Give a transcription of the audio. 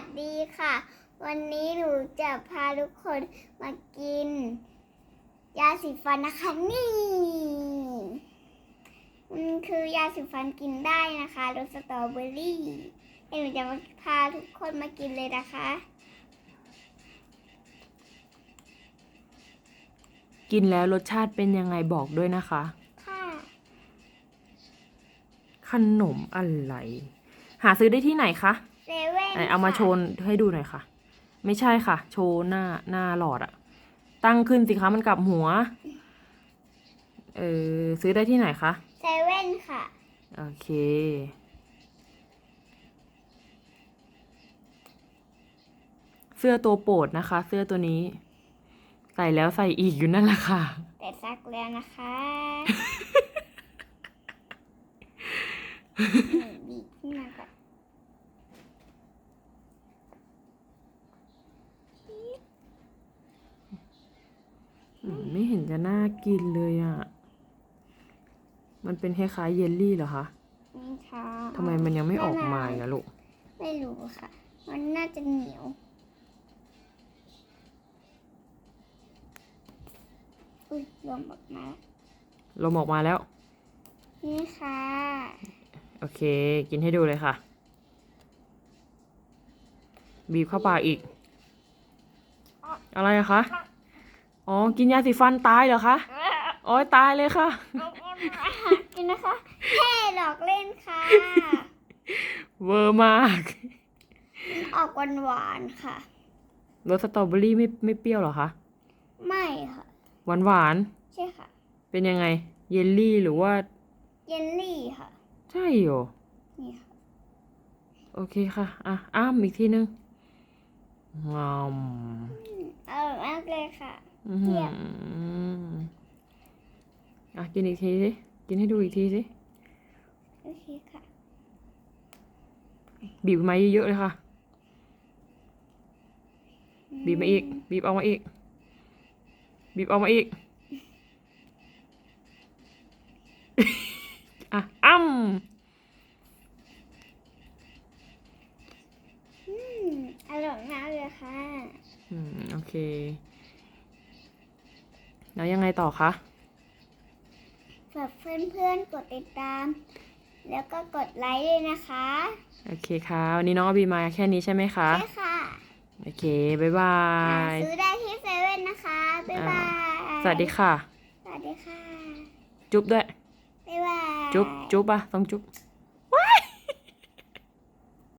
สดีค่ะ วันนี้หนูจะพาทุกคนมากิน ยาสีฟันนะคะนี่มันคือยาสีฟันกินได้นะคะรสสตรอเบอรี่เดี๋ยวหนูจะมาพาทุกคนมากินเลยนะคะ กินแล้วรสชาติเป็นยังไงบอกด้วยนะคะ ค่ะขนมอะไร หาซื้อได้ที่ไหนคะ เซเว่นไหนเอามาโชว์ให้ดูหน่อยค่ะ ไม่ใช่ค่ะ โชว์หน้าหน้าหลอดอะตั้งขึ้นสิคะมันกลับหัว เออซื้อได้ที่ไหนคะเซเว่นค่ะ โอเค เสื้อตัวโปรดนะคะ เสื้อตัวนี้ ใส่แล้วใส่อีกอยู่นั่นแหละค่ะแต่ซักแล้วนะคะนี่บีบขึ้นมาก่อน อืมไม่เห็ นจะน่ากินเลยอะ่ะ มันเป็นคล้ายๆเยลลี่เหรอคะนี่ค่ะทำไมมันยังไม่ออกมาอีกอะลูก ไม่รู้ค่ะ มันน่าจะเหนียว อุ้ยรวมออกมาลมออกมาแล้ว นี่ค่ะ โอเค กินให้ดูเลยค่ะ บีบเข้าปากอีก อะไรอะคะ อ๋อ กินยาสีฟันตายเหรอคะโอ้ยตายเลยค่ะ กินนะคะแค่หลอกเล่นค่ะ เวอร์มาก ออกหวานหวานๆค่ะ รสสตรอเบอรี่ไม่ไม่เปรี้ยวเหรอคะ ไม่ค่ะ หวานหวานใช่ค่ะ ๆเป็นยังไง เยลลี่หรือว่า เยลลี่ค่ะ ใช่เหรอ นี่ค่ะ โอเคค่ะ อะ อ้ามอีกทีนึงงอม ค่ะอื้อหืออะกินอีกทีสิกินให้ดูอีกทีสิโอเคค่ะบีบมาเยอะๆเลยค่ะ บีบมาอีก บีบออกมาอีก บีบออกมาอีกอะอ้ำอืมอร่อยมากเลยค่ะ อืม โอเค แล้วยังไงต่อคะฝากเพื่อนๆกดติดตาม แล้วก็กดไลค์ด้วยนะคะ โอเคค่ะวันนี้น้องอบีมาแค่นี้ใช่ไหมคะใช่ค่ะ โอเค บ๊ายบาหายซื้อได้ที่เซเว่นนะคะ บ๊ายบาย สวัสดีค่ะ สวัสดีค่ะ จุ๊บด้วย บ๊ายบาย จุ๊บจุ๊บอะต้องจุ๊บ